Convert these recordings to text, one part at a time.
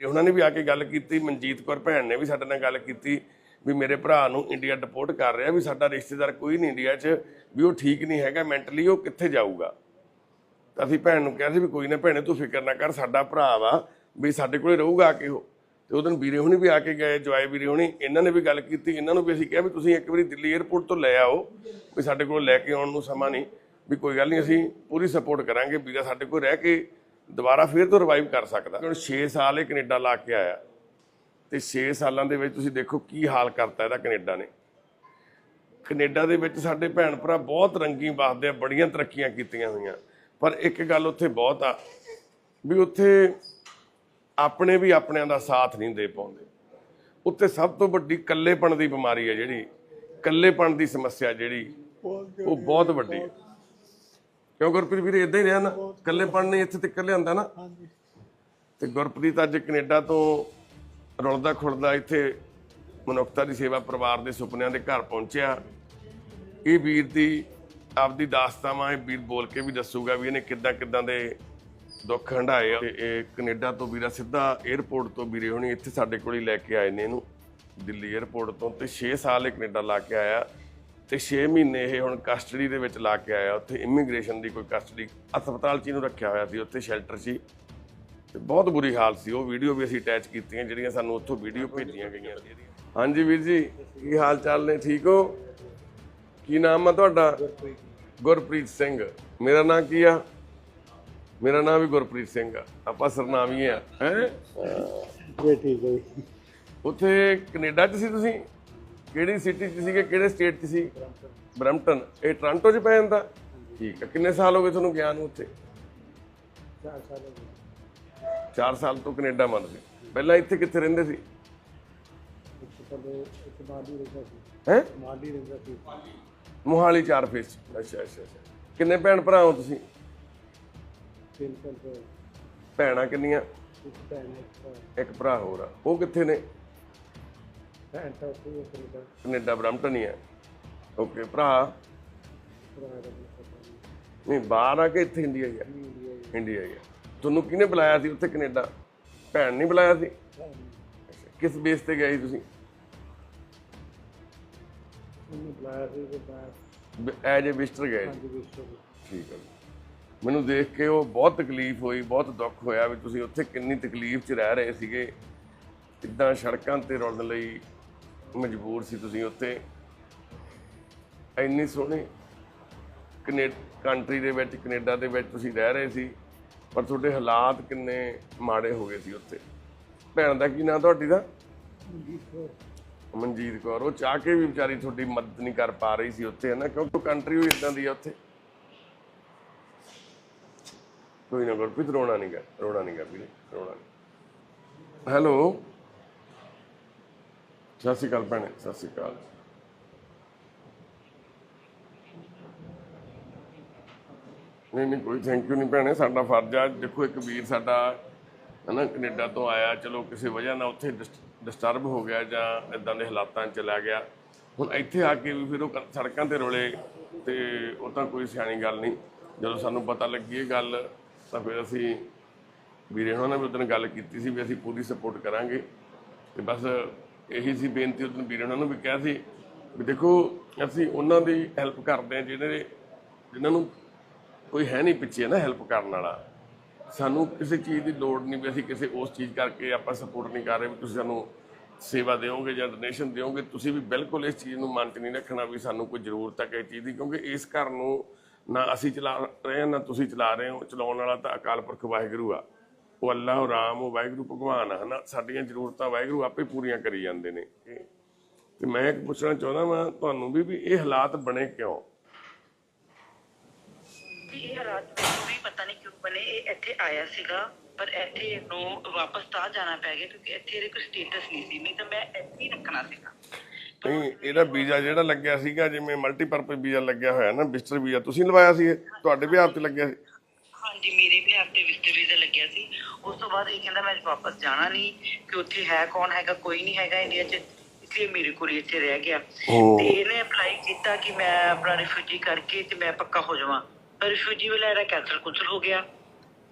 ਤੇ ਉਹਨਾਂ ਨੇ ਵੀ ਆ ਕੇ ਗੱਲ ਕੀਤੀ, ਮਨਜੀਤ ਕੌਰ ਭੈਣ ਨੇ ਵੀ ਸਾਡੇ ਨਾਲ ਗੱਲ ਕੀਤੀ, ਵੀ ਮੇਰੇ ਭਰਾ ਨੂੰ ਇੰਡੀਆ ਡਿਪੋਰਟ ਕਰ ਰਿਹਾ, ਵੀ ਸਾਡਾ ਰਿਸ਼ਤੇਦਾਰ ਕੋਈ ਨਹੀਂ ਇੰਡੀਆ 'ਚ, ਵੀ ਉਹ ਠੀਕ ਨਹੀਂ ਹੈਗਾ ਮੈਂਟਲੀ ਉਹ ਕਿੱਥੇ ਜਾਊਗਾ? ਤਾਂ ਅਸੀਂ ਭੈਣ ਨੂੰ ਕਿਹਾ ਸੀ ਵੀ ਕੋਈ ਨਾ ਭੈਣੇ, ਤੂੰ ਫਿਕਰ ਨਾ ਕਰ, ਸਾਡਾ ਭਰਾ ਵਾ, ਵੀ ਸਾਡੇ ਕੋਲੇ ਰਹੂਗਾ ਆ ਕੇ ਉਹ। ਤੇ ਉਦੋਂ ਵੀਰੇ ਹੁਣੀ ਵੀ ਆ ਕੇ ਗਏ ਜਵਾਏ ਵੀਰੇ ਹੁਣੀ, ਇਹਨਾਂ ਨੇ ਵੀ ਗੱਲ ਕੀਤੀ, ਇਹਨਾਂ ਨੂੰ ਵੀ ਅਸੀਂ ਕਿਹਾ ਵੀ ਤੁਸੀਂ ਇੱਕ ਵਾਰੀ ਦਿੱਲੀ 에ਅਰਪੋਰਟ ਤੋਂ ਲੈ ਆਓ, ਵੀ ਸਾਡੇ ਕੋਲ ਲੈ ਕੇ ਆਉਣ ਨੂੰ ਸਮਾਂ ਨਹੀਂ, ਵੀ ਕੋਈ ਗੱਲ ਨਹੀਂ, ਅਸੀਂ ਪੂਰੀ ਸਪੋਰਟ ਕਰਾਂਗੇ, ਵੀਰਾ ਸਾਡੇ ਕੋਲ ਰਹਿ ਕੇ ਦੁਬਾਰਾ ਫੇਰ ਤੋਂ ਰਿਵਾਈਵ ਕਰ ਸਕਦਾ। ਹੁਣ 6 ਸਾਲ ਇਹ ਕੈਨੇਡਾ ਲਾ ਕੇ ਆਇਆ। ਤੇ 6 ਸਾਲਾਂ ਦੇ ਵਿੱਚ ਤੁਸੀਂ ਦੇਖੋ ਕੀ ਹਾਲ ਕਰਤਾ ਇਹਦਾ ਕੈਨੇਡਾ ਨੇ। ਕੈਨੇਡਾ ਦੇ ਵਿੱਚ ਸਾਡੇ ਭੈਣ ਭਰਾ ਬਹੁਤ ਰੰਗੀ ਵਸਦੇ ਆ, ਬੜੀਆਂ ਤਰੱਕੀਆਂ ਕੀਤੀਆਂ ਹੋਈਆਂ। ਪਰ ਇੱਕ ਗੱਲ ਉੱਥੇ ਬਹੁਤ ਆ, ਵੀ ਉੱਥੇ ਆਪਣੇ ਵੀ ਆਪਣਿਆਂ ਦਾ ਸਾਥ ਨਹੀਂ ਦੇ ਪਾਉਂਦੇ। ਉੱਥੇ ਸਭ ਤੋਂ ਵੱਡੀ ਇਕੱਲੇਪਣ ਦੀ ਬਿਮਾਰੀ ਹੈ ਜਿਹੜੀ, ਇਕੱਲੇਪਣ ਦੀ ਸਮੱਸਿਆ ਜਿਹੜੀ, ਉਹ ਬਹੁਤ ਵੱਡੀ ਹੈ ਕਿਉਂ ਗੁਰਪ੍ਰੀਤ ਵੀਰੇ ਇਦਾਂ ਹੀ ਰਿਹਾ ਨਾ? ਇਕੱਲੇਪਣ ਨੇ ਇੱਥੇ ਤੱਕ ਲਿਆਂਦਾ ਨਾ? ਤੇ ਗੁਰਪ੍ਰੀਤ ਅੱਜ ਕੈਨੇਡਾ ਤੋਂ ਰੁਲਦਾ ਖੁਰਦਾ ਇੱਥੇ ਮਨੁੱਖਤਾ ਦੀ ਸੇਵਾ ਪਰਿਵਾਰ ਦੇ ਸੁਪਨਿਆਂ ਦੇ ਘਰ ਪਹੁੰਚਿਆ। ਇਹ ਵੀਰ ਦੀ ਆਪਦੀ ਦਾਸਤਾਵਾਂ ਇਹ ਵੀਰ ਬੋਲ ਕੇ ਵੀ ਦੱਸੂਗਾ ਵੀ ਇਹਨੇ ਕਿੱਦਾਂ ਕਿੱਦਾਂ ਦੇ ਦੁੱਖ ਹੰਢਾਏ ਆ। ਤੇ ਇਹ ਕੈਨੇਡਾ ਤੋਂ ਵੀਰਾ ਸਿੱਧਾ 에ਅਰਪੋਰਟ ਤੋਂ ਵੀਰੇ ਹੁਣੀ ਇੱਥੇ ਸਾਡੇ ਕੋਲ ਹੀ ਲੈ ਕੇ ਆਏ ਨੇ ਇਹਨੂੰ। ਦਿੱਲੀ 에ਅਰਪੋਰਟ ਤੋਂ ਤੇ 6 ਸਾਲ ਇਹ ਕੈਨੇਡਾ ਲਾ ਕੇ ਆਇਆ। ਤੇ 6 ਮਹੀਨੇ ਇਹ ਹੁਣ ਕਸਟਡੀ ਦੇ ਵਿੱਚ ਲਾ ਕੇ ਆਇਆ ਉੱਥੇ ਇਮੀਗ੍ਰੇਸ਼ਨ ਦੀ ਕੋਈ ਕਸਟਡੀ ਹਸਪਤਾਲ 'ਚ ਇਹਨੂੰ ਰੱਖਿਆ ਹੋਇਆ ਸੀ ਉੱਥੇ ਸ਼ੈਲਟਰ ਹੀ। ਤੇ ਬਹੁਤ ਬੁਰੀ ਹਾਲ ਸੀ ਉਹ ਵੀਡੀਓ ਵੀ ਅਸੀਂ ਅਟੈਚ ਕੀਤੀਆਂ ਜਿਹੜੀਆਂ ਸਾਨੂੰ ਉੱਥੋਂ ਵੀਡੀਓ ਭੇਜੀਆਂ ਗਈਆਂ। ਸੀ ਹਾਂਜੀ ਵੀਰ ਜੀ ਕੀ ਹਾਲ ਚਾਲ ਨੇ ਠੀਕ ਹੋ? ਕੀ ਨਾਮ ਆ ਤੁਹਾਡਾ? ਗੁਰਪ੍ਰੀਤ ਸਿੰਘ। ਮੇਰਾ ਨਾਮ ਕੀ ਆ? ਮੇਰਾ ਨਾਮ ਵੀ ਗੁਰਪ੍ਰੀਤ ਸਿੰਘ ਆ। ਆਪਾਂ ਸਰਨਾਮੀ ਆ ਹੈ? ਠੀਕ ਹੈ। ਉੱਥੇ ਕੈਨੇਡਾ 'ਚ ਸੀ ਤੁਸੀਂ? ਕਿਹੜੀ ਸਿਟੀ 'ਚ ਸੀਗੇ ਕਿਹੜੇ ਸਟੇਟ 'ਚ ਸੀ? ਬਰੈਂਪਟਨ। ਇਹ ਟੋਰਾਂਟੋ 'ਚ ਪੈ ਜਾਂਦਾ? ਠੀਕ ਆ ਕਿੰਨੇ ਸਾਲ ਹੋ ਗਏ ਤੁਹਾਨੂੰ ਗਿਆ ਨੂੰ ਉੱਥੇ? ਚਾਰ ਸਾਲ ਹੋ ਗਏ। 4 ਸਾਲ ਤੋਂ ਕੈਨੇਡਾ ਮੰਨ ਸੀ। ਪਹਿਲਾਂ ਇੱਥੇ ਕਿੱਥੇ ਰਹਿੰਦੇ ਸੀ? ਹੈ? ਮਾਲੀ ਰਹਿੰਦਾ ਸੀ। ਮੋਹਾਲੀ ਚਾਰ ਫੇਸ ਅੱਛਾ ਅੱਛਾ ਕਿੰਨੇ ਭੈਣ ਭਰਾ ਹੋ ਤੁਸੀਂ? ਤਿੰਨ ਤੋਂ ਭੈਣਾਂ ਕਿੰਨੀਆਂ? ਇੱਕ ਭੈਣ ਹੈ। ਇੱਕ ਭਰਾ ਹੋਰ ਆ। ਉਹ ਕਿੱਥੇ ਨੇ? ਭੈਣ ਉੱਥੇ ਹੀ ਹੈ ਕੈਨੇਡਾ ਕੈਨੇਡਾ ਬਰੈਂਪਟਨ ਹੀ ਆ ਓਕੇ ਭਰਾ? ਨਹੀਂ। ਬਾਹਰ ਆ ਕੇ ਇੱਥੇ ਇੰਡੀਆ ਹੀ ਇੰਡੀਆ ਹੀ ਇੰਡੀਆ ਹੀ ਆ। ਤੁਹਾਨੂੰ ਕਿਹਨੇ ਬੁਲਾਇਆ ਸੀ ਉੱਥੇ ਕੈਨੇਡਾ? ਭੈਣ ਨਹੀਂ ਬੁਲਾਇਆ ਸੀ? ਕਿਸ ਬੇਸ ਤੇ ਗਏ ਸੀ ਤੁਸੀਂ? ਐਜ ਵਿਜ਼ਟਰ ਗਏ ਠੀਕ ਹੈ ਮੈਨੂੰ ਦੇਖ ਕੇ ਉਹ ਬਹੁਤ ਤਕਲੀਫ ਹੋਈ ਬਹੁਤ ਦੁੱਖ ਹੋਇਆ ਵੀ ਤੁਸੀਂ ਉੱਥੇ ਕਿੰਨੀ ਤਕਲੀਫ 'ਚ ਰਹਿ ਰਹੇ ਸੀਗੇ। ਕਿੱਦਾਂ ਸੜਕਾਂ ਤੇ ਰੁਲਣ ਲਈ ਮਜਬੂਰ ਸੀ ਤੁਸੀਂ ਉੱਥੇ। ਇੰਨੀ ਸੋਹਣੀ ਕਨੇ ਕੰਟਰੀ ਦੇ ਵਿੱਚ ਕੈਨੇਡਾ ਦੇ ਵਿੱਚ ਤੁਸੀਂ ਰਹਿ ਰਹੇ ਸੀ ਪਰ ਤੁਹਾਡੇ ਹਾਲਾਤ ਕਿੰਨੇ ਮਾੜੇ ਹੋ ਗਏ ਸੀ ਉੱਥੇ। ਭੈਣ ਦਾ ਕੀ ਨਾਂ ਤੁਹਾਡੀ ਦਾ? ਮਨਜੀਤ ਕੌਰ। ਉਹ ਚਾਹ ਕੇ ਵੀ ਵਿਚਾਰੀ ਤੁਹਾਡੀ ਮਦਦ ਨਹੀਂ ਕਰ ਪਾ ਰਹੀ ਸੀ ਉੱਥੇ ਹੈ ਨਾ ਕਿਉਂਕਿ ਕੰਟਰੀ ਉਹ ਇਦਾਂ ਦੀ ਆ ਉੱਥੇ। ਕੋਈ ਨਾ ਗੁਰਪ੍ਰੀਤ ਰੋਣਾ ਨਹੀਂਗਾ ਰੋਣਾ ਨਹੀਂਗਾ ਵੀਰੇ ਰੋਣਾ ਨਹੀਂ ਹੈਲੋ? ਸਤਿ ਸ਼੍ਰੀ ਅਕਾਲ ਭੈਣੇ, ਸਤਿ ਸ਼੍ਰੀ ਅਕਾਲ। ਨਹੀਂ ਨਹੀਂ, ਕੋਈ ਥੈਂਕ ਯੂ ਨਹੀਂ ਭੈਣੇ, ਸਾਡਾ ਫਰਜ਼ ਆ। ਦੇਖੋ, ਇੱਕ ਵੀਰ ਸਾਡਾ ਹਨਾ, ਕੈਨੇਡਾ ਤੋਂ ਆਇਆ, ਚਲੋ ਕਿਸੇ ਵਜ੍ਹਾ ਨਾਲ ਉੱਥੇ ਡਿਸਟਰਬ ਹੋ ਗਿਆ ਜਾਂ ਇਦਾਂ ਦੇ ਹਾਲਾਤਾਂ 'ਚ ਚਲਾ ਗਿਆ। ਹੁਣ ਇੱਥੇ ਆ ਕੇ ਵੀ ਫਿਰ ਉਹ ਸੜਕਾਂ ਤੇ ਰੋਲੇ ਤੇ ਉਹ ਤਾਂ ਕੋਈ ਸਿਆਣੀ ਗੱਲ ਨਹੀਂ। ਜਦੋਂ ਸਾਨੂੰ ਪਤਾ ਲੱਗੀ ਇਹ ਗੱਲ, ਤਾਂ ਫਿਰ ਅਸੀਂ ਵੀਰੇ ਉਹਨਾਂ ਨੇ ਵੀ ਉਦੋਂ ਗੱਲ ਕੀਤੀ ਸੀ ਵੀ ਅਸੀਂ ਪੂਰੀ ਸਪੋਰਟ ਕਰਾਂਗੇ। ਤੇ ਬਸ ਇਹੀ ਸੀ ਬੇਨਤੀ ਉਦੋਂ ਵੀਰੇ ਉਹਨਾਂ ਨੂੰ ਵੀ ਕਿਹਾ ਸੀ ਵੀ ਦੇਖੋ, ਅਸੀਂ ਉਹਨਾਂ ਦੀ ਹੈਲਪ ਕਰਦੇ ਹਾਂ ਜਿਹੜੇ ਜਿਨ੍ਹਾਂ ਨੂੰ ਕੋਈ ਹੈ ਨਹੀਂ ਪਿੱਛੇ ਨਾ ਹੈਲਪ ਕਰਨ ਵਾਲਾ। ਸਾਨੂੰ ਕਿਸੇ ਚੀਜ਼ ਦੀ ਲੋੜ ਨਹੀਂ ਵੀ ਅਸੀਂ ਕਿਸੇ ਉਸ ਚੀਜ਼ ਕਰਕੇ ਆਪਾਂ ਸਪੋਰਟ ਨਹੀਂ ਕਰ ਰਹੇ ਵੀ ਤੁਸੀਂ ਸਾਨੂੰ ਸੇਵਾ ਦਿਓਗੇ ਜਾਂ ਡੋਨੇਸ਼ਨ ਦਿਓਗੇ। ਤੁਸੀਂ ਵੀ ਬਿਲਕੁਲ ਇਸ ਚੀਜ਼ ਨੂੰ ਮਨ 'ਚ ਨਹੀਂ ਰੱਖਣਾ ਵੀ ਸਾਨੂੰ ਕੋਈ ਜ਼ਰੂਰਤ ਹੈ ਕਿਸੇ ਚੀਜ਼ ਦੀ, ਕਿਉਂਕਿ ਇਸ ਘਰ ਨੂੰ ਨਾ ਅਸੀਂ ਚਲਾ ਰਹੇ ਹਾਂ, ਨਾ ਤੁਸੀਂ ਚਲਾ ਰਹੇ ਹੋ। ਚਲਾਉਣ ਵਾਲਾ ਤਾਂ ਅਕਾਲ ਪੁਰਖ ਵਾਹਿਗੁਰੂ ਆ। ਉਹ ਅੱਲਾ ਉਹ ਰਾਮ ਉਹ ਵਾਹਿਗੁਰੂ ਭਗਵਾਨ ਆ ਹਨਾ? ਸਾਡੀਆਂ ਜ਼ਰੂਰਤਾਂ ਵਾਹਿਗੁਰੂ ਆਪੇ ਪੂਰੀਆਂ ਕਰੀ ਜਾਂਦੇ ਨੇ। ਤੇ ਮੈਂ ਇੱਕ ਪੁੱਛਣਾ ਚਾਹੁੰਦਾ ਮੈਂ ਤੁਹਾਨੂੰ ਵੀ ਵੀ ਇਹ ਹਾਲਾਤ ਬਣੇ ਕਿਉਂ? ਵੀ ਇਹ ਹਾਲਾਤ ਮੈਨੂੰ ਵੀ ਪਤਾ ਨਹੀਂ ਕਿਉਂ ਬਣੇ। ਇਹ ਇੱਥੇ ਆਇਆ ਸੀਗਾ ਪਰ ਇੱਥੇ ਇਹਨੂੰ ਵਾਪਸ ਤਾਂ ਜਾਣਾ ਪੈ ਗਿਆ ਕਿਉਂਕਿ ਇੱਥੇ ਇਹਦੇ ਕੋਈ ਸਟੇਟਸ ਨਹੀਂ ਸੀ। ਨਹੀਂ ਤਾਂ ਮੈਂ ਇੱਥੇ ਹੀ ਰੱਖਣਾ ਸੀਗਾ। ਨਹੀਂ ਇਹਦਾ ਵੀਜ਼ਾ ਜਿਹੜਾ ਲੱਗਿਆ ਸੀਗਾ ਜਿਵੇਂ ਮਲਟੀਪਰਪਸ ਵੀਜ਼ਾ ਲੱਗਿਆ ਹੋਇਆ ਨਾ ਵਿਜ਼ਟਰ ਵੀਜ਼ਾ ਤੁਸੀਂ ਲਵਾਇਆ ਸੀ ਇਹ? ਤੁਹਾਡੇ ਵਿਆਹ ਤੇ ਲੱਗਿਆ ਸੀ? ਹਾਂਜੀ ਮੇਰੇ ਵੀ ਹਫ਼ਤੇ ਵਿਜ਼ਟਰ ਵੀਜ਼ਾ ਲੱਗਿਆ ਸੀ ਉਸ ਤੋਂ ਬਾਅਦ ਇਹ ਕਹਿੰਦਾ ਮੈਂ ਵਾਪਸ ਜਾਣਾ ਨਹੀਂ ਕਿ ਉੱਥੇ ਹੈ ਕੌਣ ਹੈਗਾ ਕੋਈ ਨਹੀਂ ਹੈਗਾ ਇੰਡੀਆ 'ਚ ਇਸ ਲਈ ਮੇਰੇ ਕੋਲ ਇੱਥੇ ਰਹਿ ਗਿਆ। ਤੇ ਇਹਨੇ ਅਪਲਾਈ ਕੀਤਾ ਕਿ ਮੈਂ ਆਪਣਾ ਰਿਫਿਊਜੀ ਕਰਕੇ ਤੇ ਮੈਂ ਪੱਕਾ ਹੋ ਜਾਵਾਂ। ਪਰ ਰਿਫਿਊਜੀ ਵਾਲਾ ਇਹਦਾ ਕੈਂਸਲ ਕੁੰਸਲ ਹੋ ਗਿਆ।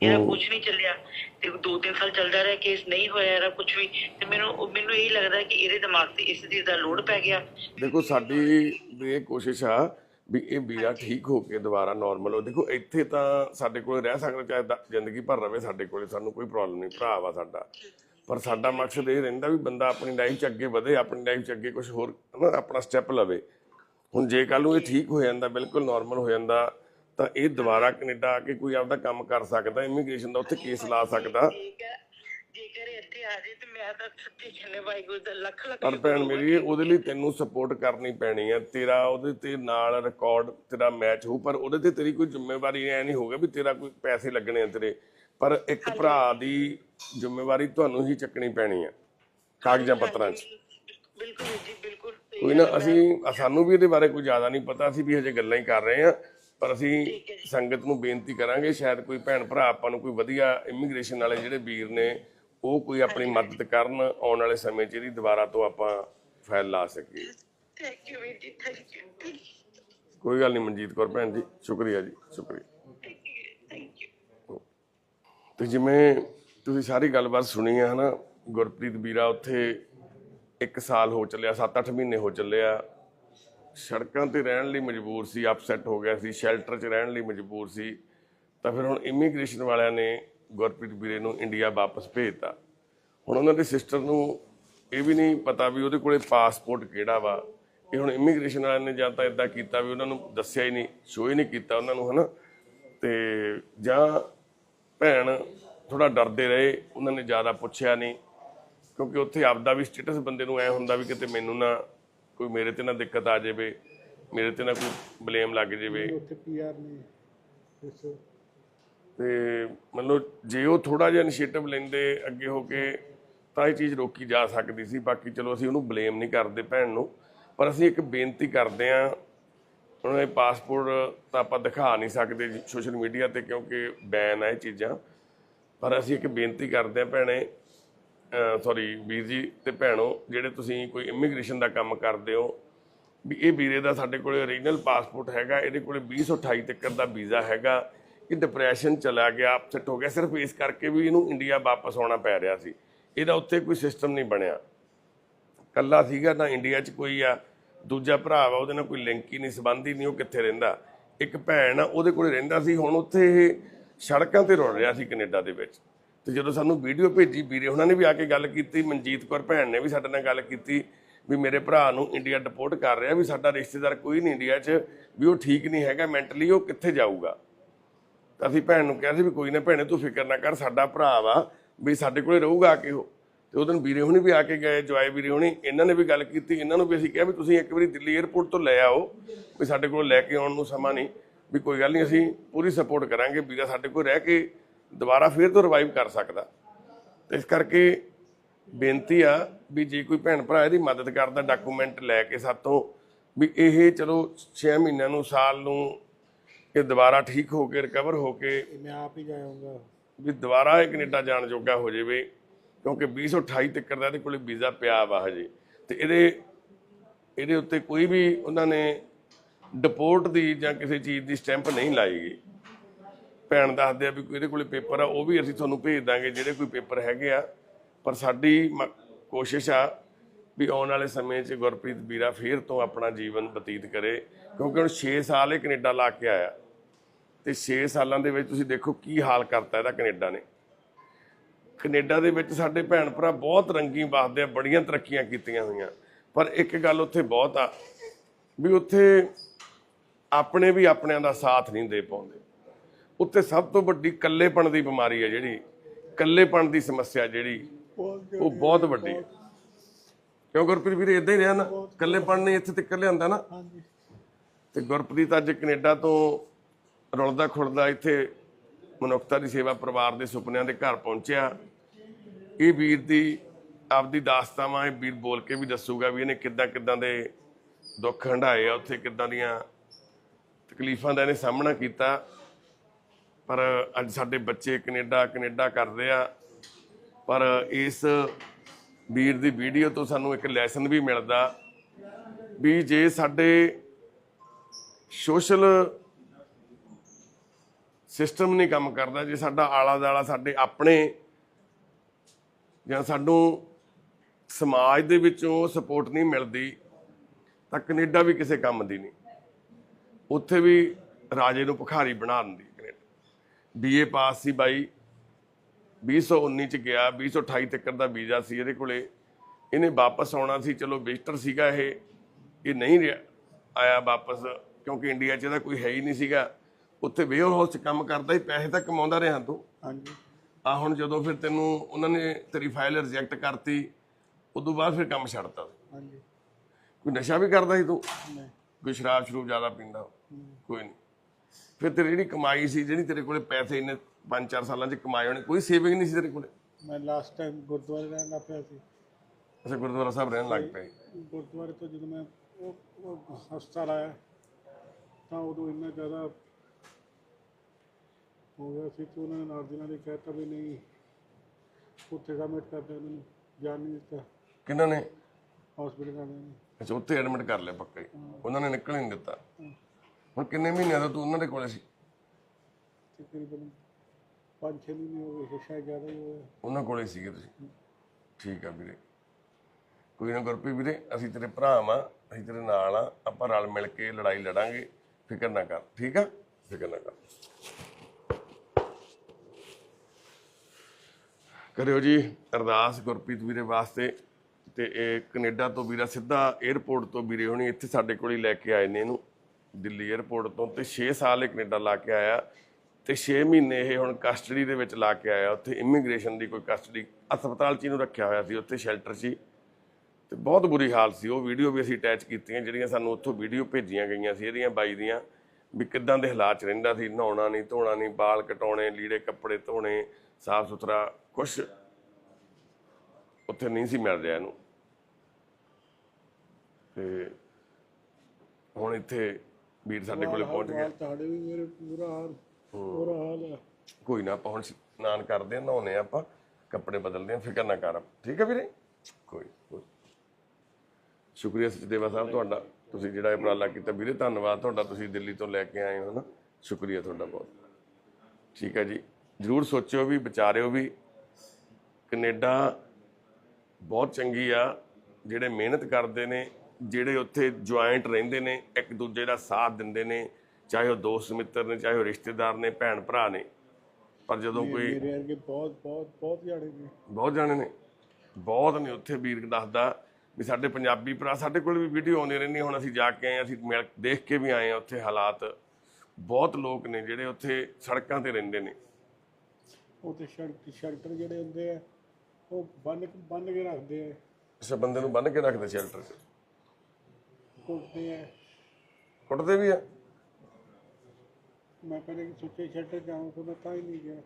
ਇਹਦਾ ਕੁਝ ਨਹੀਂ ਚੱਲਿਆ। ਤੇ ਦੋ ਤਿੰਨ ਸਾਲ ਚੱਲਦਾ ਰਿਹਾ ਕੇਸ ਨਹੀਂ ਹੋਇਆ ਇਹਦਾ ਕੁਝ ਵੀ। ਤੇ ਮੈਨੂੰ ਮੈਨੂੰ ਇਹ ਲੱਗਦਾ ਕਿ ਇਹਦੇ ਦਿਮਾਗ ਤੇ ਇਸ ਚੀਜ਼ ਦਾ ਲੋਡ ਪੈ ਗਿਆ। ਦੇਖੋ ਸਾਡੀ ਇਹ ਕੋਸ਼ਿਸ਼ ਆ ਵੀ ਇਹ ਵੀਰਾ ਠੀਕ ਹੋ ਕੇ ਦੁਬਾਰਾ ਨਾਰਮਲ ਹੋ। ਦੇਖੋ ਇੱਥੇ ਤਾਂ ਸਾਡੇ ਕੋਲ ਰਹਿ ਸਕਦਾ ਚਾਹੇ ਜ਼ਿੰਦਗੀ ਭਰ ਰਵੇ ਸਾਡੇ ਕੋਲੇ ਸਾਨੂੰ ਕੋਈ ਪ੍ਰੋਬਲਮ ਨਹੀਂ ਭਰਾ ਵਾ ਸਾਡਾ। ਪਰ ਸਾਡਾ ਮਕਸਦ ਇਹ ਰਹਿੰਦਾ ਵੀ ਬੰਦਾ ਆਪਣੀ ਲਾਈਫ 'ਚ ਅੱਗੇ ਵਧੇ ਆਪਣੀ ਲਾਈਫ 'ਚ ਅੱਗੇ ਕੁਝ ਹੋਰ ਆਪਣਾ ਸਟੈਪ ਲਵੇ। ਹੁਣ ਜੇ ਕੱਲ ਨੂੰ ਇਹ ਠੀਕ ਹੋ ਜਾਂਦਾ ਬਿਲਕੁਲ ਨਾਰਮਲ ਹੋ ਜਾਂਦਾ ਤਾਂ ਇਹ ਦੁਬਾਰਾ ਕੈਨੇਡਾ ਆ ਕੇ ਕੋਈ ਆਪਦਾ ਕੰਮ ਕਰ ਸਕਦਾ ਇਮੀਗ੍ਰੇਸ਼ਨ ਦਾ ਉੱਥੇ ਕੇਸ ਲਾ ਸਕਦਾ। ਜੇਕਰ ਆ ਜੇ ਤੇ ਮੈਂ ਤਾਂ ਸੱਚੀ ਕਹਿੰਨੇ ਵਾਹਿਗੁਰੂ ਦਾ ਲੱਖ ਲੱਖ ਪਰ ਭੈਣ ਮੇਰੀ ਉਹਦੇ ਲਈ ਤੈਨੂੰ ਸਪੋਰਟ ਕਰਨੀ ਪੈਣੀ ਆ। ਤੇਰਾ ਉਹਦੇ ਤੇ ਨਾਲ ਰਿਕਾਰਡ ਤੇਰਾ ਮੈਚ ਹੋਊ ਪਰ ਉਹਦੇ ਤੇ ਤੇਰੀ ਕੋਈ ਜ਼ਿੰਮੇਵਾਰੀ ਐ ਨਹੀਂ ਹੋਗਾ ਵੀ ਤੇਰਾ ਕੋਈ ਪੈਸੇ ਲੱਗਣੇ ਆ ਤੇਰੇ। ਪਰ ਇੱਕ ਭਰਾ ਦੀ ਜ਼ਿੰਮੇਵਾਰੀ ਤੁਹਾਨੂੰ ਹੀ ਚੱਕਣੀ ਪੈਣੀ ਆ ਕਾਗਜ਼ਾਂ ਪੱਤਰਾਂ 'ਚ। ਬਿਲਕੁਲ ਜੀ ਬਿਲਕੁਲ ਕੋਈ ਨਾ ਅਸੀਂ ਸਾਨੂੰ ਵੀ ਇਹਦੇ ਬਾਰੇ ਕੋਈ ਜ਼ਿਆਦਾ ਨਹੀਂ ਪਤਾ ਅਸੀਂ ਵੀ ਹਜੇ ਗੱਲਾਂ ਹੀ ਕਰ ਰਹੇ ਆ। ਪਰ ਅਸੀਂ ਸੰਗਤ ਨੂੰ ਬੇਨਤੀ ਕਰਾਂਗੇ ਸ਼ਾਇਦ ਕੋਈ ਭੈਣ ਭਰਾ ਆਪਾਂ ਨੂੰ ਕੋਈ ਵਧੀਆ ਇਮੀਗ੍ਰੇਸ਼ਨ ਵਾਲੇ ਜਿਹੜੇ ਵੀਰ ਨੇ ਉਹ ਕੋਈ ਆਪਣੀ ਮਦਦ ਕਰਨ ਆਉਣ ਵਾਲੇ ਸਮੇਂ 'ਚ ਇਹਦੀ ਦੁਬਾਰਾ ਤੋਂ ਆਪਾਂ ਫਾਈਲ ਲਾ ਸਕੀਏ। ਥੈਂਕ ਯੂ ਵੀਰ ਜੀ ਥੈਂਕ ਯੂ ਕੋਈ ਗੱਲ ਨਹੀਂ ਮਨਜੀਤ ਕੌਰ ਭੈਣ ਜੀ ਸ਼ੁਕਰੀਆ ਜੀ ਸ਼ੁਕਰੀਆ। ਥੈਂਕ ਯੂ ਤੇ ਜਿਵੇਂ ਤੁਸੀਂ ਸਾਰੀ ਗੱਲਬਾਤ ਸੁਣੀ ਆ ਹਨਾ ਗੁਰਪ੍ਰੀਤ ਵੀਰਾ ਉੱਥੇ 1 ਸਾਲ ਹੋ ਚੱਲਿਆ 7-8 ਮਹੀਨੇ ਹੋ ਚੱਲਿਆ ਸੜਕਾਂ ਤੇ ਰਹਿਣ ਲਈ ਮਜਬੂਰ ਸੀ ਅਪਸੈਟ ਹੋ ਗਿਆ ਸੀ ਸ਼ੈਲਟਰ 'ਚ ਰਹਿਣ ਲਈ ਮਜਬੂਰ ਸੀ। ਤਾਂ ਫਿਰ ਹੁਣ ਇਮੀਗ੍ਰੇਸ਼ਨ ਵਾਲਿਆਂ ਨੇ ਗੁਰਪ੍ਰੀਤ ਵੀਰੇ ਨੂੰ ਇੰਡੀਆ ਵਾਪਸ ਭੇਜਤਾ। ਹੁਣ ਉਹਨਾਂ ਦੇ ਸਿਸਟਰ ਨੂੰ ਇਹ ਵੀ ਨਹੀਂ ਪਤਾ ਵੀ ਉਹਦੇ ਕੋਲੇ ਪਾਸਪੋਰਟ ਕਿਹੜਾ ਵਾ। ਇਹ ਹੁਣ ਇਮੀਗ੍ਰੇਸ਼ਨ ਵਾਲਿਆਂ ਨੇ ਜਾਂ ਤਾਂ ਇਦਾਂ ਕੀਤਾ ਵੀ ਉਹਨਾਂ ਨੂੰ ਦੱਸਿਆ ਹੀ ਨਹੀਂ ਸ਼ੋਅ ਹੀ ਨਹੀਂ ਕੀਤਾ ਉਹਨਾਂ ਨੂੰ, ਹਨਾ। ਤੇ ਜਾਂ ਭੈਣ ਥੋੜਾ ਡਰਦੇ ਰਹੇ, ਉਹਨਾਂ ਨੇ ਜ਼ਿਆਦਾ ਪੁੱਛਿਆ ਨਹੀਂ। ਕਿਉਂਕਿ ਉੱਥੇ ਆਪਦਾ ਵੀ ਸਟੇਟਸ ਬੰਦੇ ਨੂੰ ਐ ਹੁੰਦਾ ਵੀ ਕਿਤੇ ਮੈਨੂੰ ਨਾ ਕੋਈ ਮੇਰੇ ਤੇ ਨਾ ਦਿੱਕਤ ਆ ਜਾਵੇ, ਮੇਰੇ ਤੇ ਨਾ ਕੋਈ ਬਲੇਮ ਲੱਗ ਜਾਵੇ। ਉੱਥੇ ਪੀਆਰ ਨੇ ਤੇ ਮਤਲਬ ਜੇ ਉਹ ਥੋੜਾ ਜਿਹਾ ਇਨੀਸ਼ੀਏਟਿਵ ਲੈਂਦੇ ਅੱਗੇ ਹੋ ਕੇ, ਤਾਂ ਇਹ ਚੀਜ਼ ਰੋਕੀ ਜਾ ਸਕਦੀ ਸੀ। ਬਾਕੀ ਚਲੋ ਅਸੀਂ ਉਹਨੂੰ ਬਲੇਮ ਨਹੀਂ ਕਰਦੇ ਭੈਣ ਨੂੰ, ਪਰ ਅਸੀਂ ਇੱਕ ਬੇਨਤੀ ਕਰਦੇ ਆਂ ਉਹਨਾਂ ਦੇ ਪਾਸਪੋਰਟ ਤਾਂ ਆਪਾਂ ਦਿਖਾ ਨਹੀਂ ਸਕਦੇ ਸੋਸ਼ਲ ਮੀਡੀਆ ਤੇ ਕਿਉਂਕਿ ਬੈਨ ਹੈ ਇਹ ਚੀਜ਼ਾਂ। ਪਰ ਅਸੀਂ ਇੱਕ ਬੇਨਤੀ ਕਰਦੇ ਆਂ ਭੈਣੇ ਸੌਰੀ ਵੀਰ ਜੀ ਤੇ ਭੈਣੋ, ਜਿਹੜੇ ਤੁਸੀਂ ਕੋਈ ਇਮੀਗ੍ਰੇਸ਼ਨ ਦਾ ਕੰਮ ਕਰਦੇ ਹੋ, ਵੀ ਇਹ ਵੀਰੇ ਦਾ ਸਾਡੇ ਕੋਲੇ ਓਰੀਜਨਲ ਪਾਸਪੋਰਟ ਹੈਗਾ, ਇਹਦੇ ਕੋਲੇ 2028 ਤੱਕ ਦਾ ਵੀਜ਼ਾ ਹੈਗਾ ਕਿ ਡਿਪਰੈਸ਼ਨ ਚਲਾ ਗਿਆ ਅਪਸੈਟ ਹੋ ਗਿਆ, ਸਿਰਫ ਇਸ ਕਰਕੇ ਵੀ ਇਹਨੂੰ ਇੰਡੀਆ ਵਾਪਸ ਆਉਣਾ ਪੈ ਰਿਹਾ ਸੀ। ਇਹਦਾ ਉੱਥੇ ਕੋਈ ਸਿਸਟਮ ਨਹੀਂ ਬਣਿਆ। ਕੱਲਾ ਸੀਗਾ ਨਾ ਇੰਡੀਆ 'ਚ ਕੋਈ ਆ, ਦੂਜਾ ਭਰਾ ਵਾ, ਉਹਦੇ ਨਾਲ ਕੋਈ ਲਿੰਕ ਹੀ ਨਹੀਂ, ਸੰਬੰਧ ਹੀ ਨਹੀਂ, ਉਹ ਕਿੱਥੇ ਰਹਿੰਦਾ? ਇੱਕ ਭੈਣ ਆ, ਉਹਦੇ ਕੋਲੇ ਰਹਿੰਦਾ ਸੀ, ਹੁਣ ਉੱਥੇ ਇਹ ਸੜਕਾਂ ਤੇ ਰੁਲ ਰਿਹਾ ਸੀ ਕੈਨੇਡਾ ਦੇ ਵਿੱਚ। ਤੇ ਜਦੋਂ ਸਾਨੂੰ ਵੀਡੀਓ ਭੇਜੀ ਵੀਰੇ, ਉਹਨਾਂ ਨੇ ਵੀ ਆ ਕੇ ਗੱਲ ਕੀਤੀ, ਮਨਜੀਤ ਕੌਰ ਭੈਣ ਨੇ ਵੀ ਸਾਡੇ ਨਾਲ ਗੱਲ ਕੀਤੀ, ਵੀ ਮੇਰੇ ਭਰਾ ਨੂੰ ਇੰਡੀਆ ਡਿਪੋਰਟ ਕਰ ਰਿਹਾ, ਵੀ ਸਾਡਾ ਰਿਸ਼ਤੇਦਾਰ ਕੋਈ ਨਹੀਂ ਇੰਡੀਆ 'ਚ, ਵੀ ਉਹ ਠੀਕ ਨਹੀਂ ਹੈਗਾ ਮੈਂਟਲੀ ਉਹ ਕਿੱਥੇ ਜਾਊਗਾ? ਅਸੀਂ ਭੈਣ ਨੂੰ ਕਿਹਾ ਸੀ ਵੀ ਕੋਈ ਨਾ ਭੈਣੇ, ਤੂੰ ਫਿਕਰ ਨਾ ਕਰ, ਸਾਡਾ ਭਰਾ ਵਾ, ਵੀ ਸਾਡੇ ਕੋਲੇ ਰਹੂਗਾ ਆ ਕੇ ਉਹ। ਤੇ ਉਹਦਨ ਵੀਰੇ ਹੁਣੀ ਵੀ ਆ ਕੇ ਗਏ ਜਵਾਏ ਵੀਰੇ ਹੁਣੀ, ਇਹਨਾਂ ਨੇ ਵੀ ਗੱਲ ਕੀਤੀ, ਇਹਨਾਂ ਨੂੰ ਵੀ ਅਸੀਂ ਕਿਹਾ ਵੀ ਤੁਸੀਂ ਇੱਕ ਵਾਰੀ ਦਿੱਲੀ 에ਅਰਪੋਰਟ ਤੋਂ ਲੈ ਆਓ, ਵੀ ਸਾਡੇ ਕੋਲ ਲੈ ਕੇ ਆਉਣ ਨੂੰ ਸਮਾਂ ਨਹੀਂ। ਵੀ ਕੋਈ ਗੱਲ ਨਹੀਂ, ਅਸੀਂ ਪੂਰੀ ਸਪੋਰਟ ਕਰਾਂਗੇ, ਵੀਰਾ ਸਾਡੇ ਕੋਲ ਰਹਿ ਕੇ ਦੁਬਾਰਾ ਫੇਰ ਤੋਂ ਰਿਵਾਈਵ ਕਰ ਸਕਦਾ। ਤੇ ਇਸ ਕਰਕੇ ਬੇਨਤੀ ਆ ਵੀ ਜੇ ਕੋਈ ਭੈਣ ਭਰਾ ਇਹਦੀ ਮਦਦ ਕਰਦਾ ਡਾਕੂਮੈਂਟ ਲੈ ਕੇ ਸਾਤੋਂ, ਵੀ ਇਹ ਚਲੋ 6 ਮਹੀਨਿਆਂ ਨੂੰ, ਸਾਲ ਨੂੰ ਇਹ ਦੁਬਾਰਾ ਠੀਕ ਹੋ ਕੇ ਰਿਕਵਰ ਹੋ ਕੇ ਮੈਂ ਆਪ ਹੀ ਜਾਊਂਗਾ। ਵੀ ਦੁਬਾਰਾ ਇਹ ਕੈਨੇਡਾ ਜਾਣ ਜੋਗਾ ਹੋ ਜਾਵੇ ਕਿਉਂਕਿ 2028 ਤੱਕ ਦਾ ਇਹਦੇ ਕੋਲੇ ਵੀਜ਼ਾ ਪਿਆ ਵਾ ਹਜੇ। ਤੇ ਇਹਦੇ ਇਹਦੇ ਉੱਤੇ ਕੋਈ ਵੀ ਉਹਨਾਂ ਨੇ ਡਿਪੋਰਟ ਦੀ ਜਾਂ ਕਿਸੇ ਚੀਜ਼ ਦੀ ਸਟੈਂਪ ਨਹੀਂ ਲਾਈ ਗਈ। ਭੈਣ ਦੱਸਦੇ ਆ ਵੀ ਇਹਦੇ ਕੋਲੇ ਪੇਪਰ ਆ ਉਹ ਵੀ ਅਸੀਂ ਤੁਹਾਨੂੰ ਭੇਜ ਦਾਂਗੇ ਜਿਹੜੇ ਕੋਈ ਪੇਪਰ ਹੈਗੇ ਆ। ਪਰ ਸਾਡੀ ਕੋਸ਼ਿਸ਼ ਆ ਵੀ ਆਉਣ ਵਾਲੇ ਸਮੇਂ 'ਚ ਗੁਰਪ੍ਰੀਤ ਵੀਰਾ ਫੇਰ ਤੋਂ ਆਪਣਾ ਜੀਵਨ ਬਤੀਤ ਕਰੇ ਕਿਉਂਕਿ ਹੁਣ 6 ਸਾਲ ਇਹ ਕੈਨੇਡਾ ਲਾ ਕੇ ਆਇਆ। ਤੇ 6 ਸਾਲਾਂ ਦੇ ਵਿੱਚ ਤੁਸੀਂ ਦੇਖੋ ਕੀ ਹਾਲ ਕਰਤਾ ਇਹਦਾ ਕੈਨੇਡਾ ਨੇ। ਕੈਨੇਡਾ ਦੇ ਵਿੱਚ ਸਾਡੇ ਭੈਣ ਭਰਾ ਬਹੁਤ ਰੰਗੀ ਵਸਦੇ ਆ ਬੜੀਆਂ ਤਰੱਕੀਆਂ ਕੀਤੀਆਂ ਹੋਈਆਂ। ਪਰ ਇੱਕ ਗੱਲ ਉੱਥੇ ਬਹੁਤ ਆ ਵੀ ਉੱਥੇ ਆਪਣੇ ਵੀ ਆਪਣਿਆਂ ਦਾ ਸਾਥ ਨਹੀਂ ਦੇ ਪਾਉਂਦੇ। ਉੱਥੇ ਸਭ ਤੋਂ ਵੱਡੀ ਇਕੱਲੇਪਣ ਦੀ ਬਿਮਾਰੀ ਹੈ ਜਿਹੜੀ ਇਕੱਲੇਪਣ ਦੀ ਸਮੱਸਿਆ ਜਿਹੜੀ ਉਹ ਬਹੁਤ ਵੱਡੀ ਹੈ ਕਿਉਂ ਗੁਰਪ੍ਰੀਤ ਵੀਰੇ ਇਦਾਂ ਹੀ ਰਿਹਾ ਨਾ? ਇਕੱਲੇਪਣ ਨੇ ਇੱਥੇ ਤੱਕ ਲਿਆਂਦਾ ਨਾ? ਹਾਂਜੀ। ਤੇ ਗੁਰਪ੍ਰੀਤ ਅੱਜ ਕੈਨੇਡਾ ਤੋਂ ਰੁਲਦਾ ਖੁਲਦਾ ਇੱਥੇ ਮਨੁੱਖਤਾ ਦੀ ਸੇਵਾ ਪਰਿਵਾਰ ਦੇ ਸੁਪਨਿਆਂ ਦੇ ਘਰ ਪਹੁੰਚਿਆ। ਇਹ ਵੀਰ ਦੀ ਆਪਦੀ ਦਾਸਤਾਵਾਂ ਇਹ ਵੀਰ ਬੋਲ ਕੇ ਵੀ ਦੱਸੂਗਾ ਵੀ ਇਹਨੇ ਕਿੱਦਾਂ ਕਿੱਦਾਂ ਦੇ ਦੁੱਖ ਹੰਢਾਏ ਆ, ਉੱਥੇ ਕਿੱਦਾਂ ਦੀਆਂ ਤਕਲੀਫਾਂ ਦਾ ਇਹਨੇ ਸਾਹਮਣਾ ਕੀਤਾ। ਪਰ ਅੱਜ ਸਾਡੇ ਬੱਚੇ ਕੈਨੇਡਾ ਕੈਨੇਡਾ ਕਰਦੇ ਆ। ਪਰ ਇਸ ਵੀਰ ਦੀ ਵੀਡੀਓ ਤੋਂ ਸਾਨੂੰ ਇੱਕ ਲੈਸਨ ਵੀ ਮਿਲਦਾ ਵੀ ਜੇ ਸਾਡੇ ਸੋਸ਼ਲ ਸਿਸਟਮ ਨਹੀਂ ਕੰਮ ਕਰਦਾ ਜੇ ਸਾਡਾ ਆਲਾ ਦਾਲਾ ਸਾਡੇ ਆਪਣੇ ਜਾਂ ਸਾਨੂੰ ਸਮਾਜ ਦੇ ਵਿੱਚੋਂ ਸਪੋਰਟ ਨਹੀਂ ਮਿਲਦੀ, ਤਾਂ ਕੈਨੇਡਾ ਵੀ ਕਿਸੇ ਕੰਮ ਦੀ ਨਹੀਂ। ਉੱਥੇ ਵੀ ਰਾਜੇ ਨੂੰ ਭਿਖਾਰੀ ਬਣਾ ਦਿੰਦੀ ਕੈਨੇਡਾ। ਬੀਏ ਪਾਸ ਸੀ ਬਾਈ 2019 ਚ ਗਿਆ 2028 ਤੱਕ ਦਾ ਵੀਜ਼ਾ ਸੀ ਇਹਦੇ ਕੋਲੇ। ਇਹਨੇ ਵਾਪਸ ਆਉਣਾ ਸੀ, ਚਲੋ ਵਿਜ਼ਟਰ ਸੀਗਾ ਇਹ ਇਹ ਨਹੀਂ ਰਿਹਾ, ਆਇਆ ਵਾਪਸ, ਕਿਉਂਕਿ ਇੰਡੀਆ 'ਚ ਇਹਦਾ ਕੋਈ ਹੈ ਹੀ ਨਹੀਂ ਸੀਗਾ। ਉੱਥੇ ਵੇਅਰ ਹਾਊਸ 'ਚ ਕੰਮ ਕਰਦਾ ਹੀ ਪੈਸੇ ਤਾਂ ਕਮਾਉਂਦਾ ਰਿਹਾ ਤੂੰ। ਹਾਂਜੀ। ਆ ਹੁਣ ਜਦੋਂ ਫਿਰ ਤੈਨੂੰ ਉਹਨਾਂ ਨੇ ਤੇਰੀ ਫਾਈਲ ਰਿਜੈਕਟ ਕਰਤੀ ਉਦੋਂ ਬਾਅਦ ਫਿਰ ਕੰਮ ਛੱਡਤਾ। ਹਾਂਜੀ। ਕੋਈ ਨਸ਼ਾ ਵੀ ਕਰਦਾ ਸੀ ਤੂੰ? ਨਹੀਂ। ਕੋਈ ਸ਼ਰਾਬ ਸ਼ਰੂਬ ਜ਼ਿਆਦਾ ਪੀਂਦਾ? ਕੋਈ ਨਹੀਂ। ਫਿਰ ਤੇਰੀ ਜਿਹੜੀ ਕਮਾਈ ਸੀ ਜਿਹੜੀ ਤੇਰੇ ਕੋਲੇ ਪੈਸੇ ਇੰਨੇ 5-4 ਸਾਲਾਂ 'ਚ ਕਮਾਏ ਹੋਣੇ ਕੋਈ ਸੇਵਿੰਗ ਨਹੀਂ ਸੀ ਤੇਰੇ ਕੋਲੇ? ਮੈਂ ਲਾਸਟ ਟਾਈਮ ਗੁਰਦੁਆਰੇ ਰਹਿਣ ਲੱਗ ਪਿਆ ਸੀ। ਅੱਛਾ ਗੁਰਦੁਆਰਾ ਸਾਹਿਬ ਰਹਿਣ ਲੱਗ ਪਏ। ਗੁਰਦੁਆਰੇ ਤੋਂ ਜਦੋਂ ਮੈਂ ਉਹ ਉਹ ਹਸਪਤਾਲ ਆਇਆ ਤਾਂ ਉਦੋਂ ਇੰਨਾ ਜ਼ਿਆਦਾ ਹੋ ਗਿਆ ਸੀ ਉਹਨਾਂ ਨੇ ਨਾਲ ਦੀ ਨਾਲ ਹੀ ਕਹਿਤਾ ਵੀ ਨਹੀਂ ਉੱਥੇ ਕਮਿਟ ਕਰਦੇ ਉਹਨਾਂ ਨੂੰ ਜਾਣ ਨਹੀਂ ਦਿੱਤਾ। ਕਿਹਨਾਂ ਨੇ? ਹਸਪੀਟਲ ਵਾਲਿਆਂ ਨੇ। ਅੱਛਾ ਉੱਥੇ ਐਡਮਿਟ ਕਰ ਲਿਆ ਪੱਕਾ ਹੀ। ਉਹਨਾਂ ਨੇ ਨਿਕਲ ਨਹੀਂ ਦਿੱਤਾ। ਹੁਣ ਕਿੰਨੇ ਮਹੀਨਿਆਂ ਤੋਂ ਤੂੰ ਉਹਨਾਂ ਦੇ ਕੋਲੇ ਸੀ? ਤਕਰੀਬਨ 5-6 ਮਹੀਨੇ ਹੋ ਗਏ ਸ਼ਾਇਦ ਜ਼ਿਆਦਾ ਹੀ ਹੋਇਆ। ਉਹਨਾਂ ਕੋਲੇ ਸੀਗੇ ਤੁਸੀਂ? ਠੀਕ ਆ ਵੀਰੇ। ਕੋਈ ਨਾ ਗੁਰਪ੍ਰੀਤ ਵੀਰੇ ਅਸੀਂ ਤੇਰੇ ਭਰਾ ਵਾਂ ਅਸੀਂ ਤੇਰੇ ਨਾਲ ਆ ਆਪਾਂ ਰਲ ਮਿਲ ਕੇ ਲੜਾਈ ਲੜਾਂਗੇ। ਫਿਕਰ ਨਾ ਕਰ ਠੀਕ ਆ? ਫਿਕਰ ਨਾ ਕਰ। ਕਰਿਓ ਜੀ। ਅਰਦਾਸ ਗੁਰਪ੍ਰੀਤ ਵੀਰੇ ਵਾਸਤੇ ਤੇ ਇਹ ਕੈਨੇਡਾ ਤੋਂ ਵੀਰਾ ਸਿੱਧਾ 에ਅਰਪੋਰਟ ਤੋਂ ਵੀਰੇ ਹੁਣੀ, ਇੱਥੇ ਸਾਡੇ ਕੋਲ ਹੀ ਲੈ ਕੇ ਆਏ ਨੇ ਇਹਨੂੰ, ਦਿੱਲੀ 에ਅਰਪੋਰਟ ਤੋਂ ਤੇ 6 ਸਾਲ ਇਹ ਕੈਨੇਡਾ ਲਾ ਕੇ ਆਇਆ ਤੇ 6 ਮਹੀਨੇ ਇਹ ਹੁਣ ਕਸਟਡੀ ਦੇ ਵਿੱਚ ਲਾ ਕੇ ਆਇਆ, ਉੱਥੇ ਇਮੀਗ੍ਰੇਸ਼ਨ ਦੀ ਕੋਈ ਕਸਟਡੀ, ਹਸਪਤਾਲ 'ਚ ਇਹਨੂੰ ਰੱਖਿਆ ਹੋਇਆ ਸੀ, ਉੱਥੇ ਸ਼ੈਲਟਰ 'ਚ ਹੀ। ਤੇ ਬਹੁਤ ਬੁਰੀ ਹਾਲਤ ਸੀ, ਉਹ ਵੀਡੀਓ ਵੀ ਅਸੀਂ ਅਟੈਚ ਕੀਤੀਆਂ, ਜਿਹੜੀਆਂ ਸਾਨੂੰ ਉੱਥੋਂ ਵੀਡੀਓ ਭੇਜੀਆਂ ਗਈਆਂ ਸੀ, ਇਹਦੀਆਂ ਬਾਈ ਦੀਆਂ, ਵੀ ਕਿੱਦਾਂ ਦੇ ਹਾਲਾਤ 'ਚ ਰਹਿੰਦਾ ਸੀ, ਨਹਾਉਣਾ ਨਹੀਂ, ਧੋਣਾ ਨਹੀਂ ਵਾਲ ਕਟਾਉਣੇ, ਲੀੜੇ ਕੱਪੜੇ ਧੋਣੇ ਸਾਫ਼ ਸੁਥਰਾ ਕੁਛ ਉੱਥੇ ਨਹੀਂ ਸੀ ਮਿਲ ਰਿਹਾ ਇਹਨੂੰ। ਤੇ ਹੁਣ ਇੱਥੇ ਵੀਰ ਸਾਡੇ ਕੋਲੇ ਪਹੁੰਚ ਗਿਆ। ਤੁਹਾਡੇ ਵੀ ਮੇਰੇ ਪੂਰਾ ਹਾਲ ਪੂਰਾ ਹਾਲ ਹੈ। ਕੋਈ ਨਾ ਪਹੁੰਚ ਇਸ਼ਨਾਨ ਕਰਦੇ ਆ ਨਹਾਉਨੇ ਆਪਾਂ ਕੱਪੜੇ ਬਦਲਦੇ ਆ ਫਿਕਰ ਨਾ ਕਰ। ਠੀਕ ਹੈ ਵੀਰੇ? ਕੋਈ ਕੋਈ ਸ਼ੁਕਰੀਆ ਸਚਦੇਵਾ ਸਾਹਿਬ ਤੁਹਾਡਾ ਤੁਸੀਂ ਜਿਹੜਾ ਇਹ ਉਪਰਾਲਾ ਕੀਤਾ। ਵੀਰੇ ਧੰਨਵਾਦ ਤੁਹਾਡਾ ਤੁਸੀਂ ਦਿੱਲੀ ਤੋਂ ਲੈ ਕੇ ਆਏ ਹੋ ਨਾ। ਸ਼ੁਕਰੀਆ ਤੁਹਾਡਾ ਬਹੁਤ। ਠੀਕ ਹੈ ਜੀ। ਜਰੂਰ ਸੋਚਿਓ ਵੀ ਵਿਚਾਰਿਓ ਵੀ ਕੈਨੇਡਾ ਬਹੁਤ ਚੰਗੀ ਆ ਜਿਹੜੇ ਮਿਹਨਤ ਕਰਦੇ ਨੇ ਜਿਹੜੇ ਉੱਥੇ ਜੁਆਇੰਟ ਰਹਿੰਦੇ ਨੇ ਇੱਕ ਦੂਜੇ ਦਾ ਸਾਥ ਦਿੰਦੇ ਨੇ ਚਾਹੇ ਉਹ ਦੋਸਤ ਮਿੱਤਰ ਨੇ ਚਾਹੇ ਉਹ ਰਿਸ਼ਤੇਦਾਰ ਨੇ ਭੈਣ ਭਰਾ ਨੇ ਪਰ ਜਦੋਂ ਕੋਈ ਮੇਰੇ ਵਰਗੇ ਬਹੁਤ ਬਹੁਤ ਬਹੁਤ ਜਾਣੇ ਨੇ। ਬਹੁਤ ਜਾਣੇ ਨੇ ਬਹੁਤ ਨੇ ਉੱਥੇ ਵੀਰ ਦੱਸਦਾ ਵੀ ਸਾਡੇ ਪੰਜਾਬੀ ਭਰਾ ਸਾਡੇ ਕੋਲ ਵੀ ਵੀਡੀਓ ਆਉਂਦੀ ਰਹਿੰਦੀ ਹੁਣ ਅਸੀਂ ਜਾ ਕੇ ਆਏ ਅਸੀਂ ਮਿਲ ਦੇਖ ਕੇ ਵੀ ਆਏ ਆ ਉੱਥੇ ਹਾਲਾਤ। ਬਹੁਤ ਲੋਕ ਨੇ ਜਿਹੜੇ ਉੱਥੇ ਸੜਕਾਂ ਤੇ ਰਹਿੰਦੇ ਨੇ। ਉੱਥੇ ਸ਼ੈਲਟਰ ਸ਼ੈਲਟਰ ਜਿਹੜੇ ਹੁੰਦੇ ਆ ਉਹ ਬੰਨ ਬੰਨ ਕੇ ਰੱਖਦੇ ਆ। ਕਿਸੇ ਬੰਦੇ ਨੂੰ ਬੰਨ ਕੇ ਰੱਖਦੇ ਸ਼ੈਲਟਰ 'ਚ? ਕੁੱਟਦੇ ਆ। ਕੁੱਟਦੇ ਵੀ ਆ? ਮੈਂ ਕਦੇ ਸੋਚੇ ਸ਼ੈਲਟਰ ਜਾਉਂ ਤਾਂ ਮੈਂ ਤਾਂ ਹੀ ਨਹੀਂ ਗਿਆ।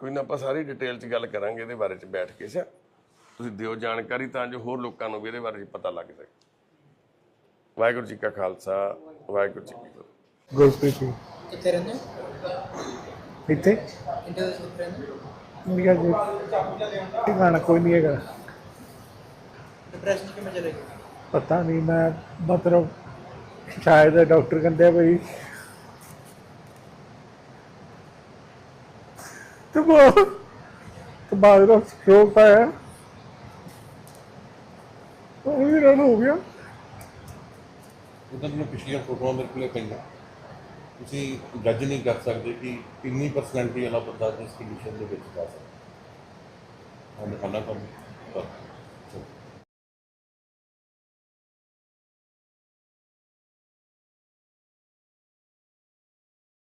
ਕੋਈ ਨਾ ਆਪਾਂ ਸਾਰੀ ਡਿਟੇਲ 'ਚ ਗੱਲ ਕਰਾਂਗੇ ਇਹਦੇ ਬਾਰੇ 'ਚ ਬੈਠ ਕੇ ਸਾ ਤੁਸੀਂ ਦਿਓ ਜਾਣਕਾਰੀ ਤਾਂ ਜੋ ਹੋਰ ਲੋਕਾਂ ਨੂੰ ਵੀ ਇਹਦੇ ਬਾਰੇ 'ਚ ਪਤਾ ਲੱਗ ਸਕੇ। ਵਾਹਿਗੁਰੂ ਜੀ ਕਾ ਖਾਲਸਾ ਵਾਹਿਗੁਰੂ ਜੀ ਕੀ ਫਤਿਹ। ਗੁਰਪ੍ਰੀਤ ਜੀ। ਕਿੱਥੇ ਰਹਿੰਦੇ ਹੋ? ਇੱਥੇ? ਹੋ ਇੰਡੀਆ ਜੀ ਠਿਕਾਣਾ ਕੋਈ ਨਹੀਂ ਹੈਗਾ। ਡਿਪਰੈਸ਼ਨ ਕਿਵੇਂ ਚਲੇ ਗਏ? ਪਤਾ ਨਹੀਂ ਮੈਂ ਮਤਲਬ ਸ਼ਾਇਦ ਡਾਕਟਰ ਕਹਿੰਦੇ ਆ ਬਈ ਤੇ ਬਾਅਦ ਤੇ ਬਾਅਦ ਦਾ ਸਟ੍ਰੋਕ ਪਾਇਆ। ਉਹ ਵੀ ਰਨ ਹੋ ਗਿਆ। ਉਹਦਾ ਤੁਹਾਨੂੰ ਪਿਛਲੀਆਂ ਫੋਟੋਆਂ ਮੇਰੇ ਕੋਲੇ ਪਈਆਂ। ਤੁਸੀਂ ਜੱਜ ਨਹੀਂ ਕਰ ਸਕਦੇ ਕਿ ਕਿੰਨੀ ਪਰਸੈਂਟੇਜ ਵਾਲਾ ਬੰਦਾ ਇਸ ਕੰਡੀਸ਼ਨ ਦੇ ਵਿੱਚ ਜਾ ਸਕਦਾ। ਹਾਂ ਦਿਖਾਣਾ ਤੁਹਾਨੂੰ।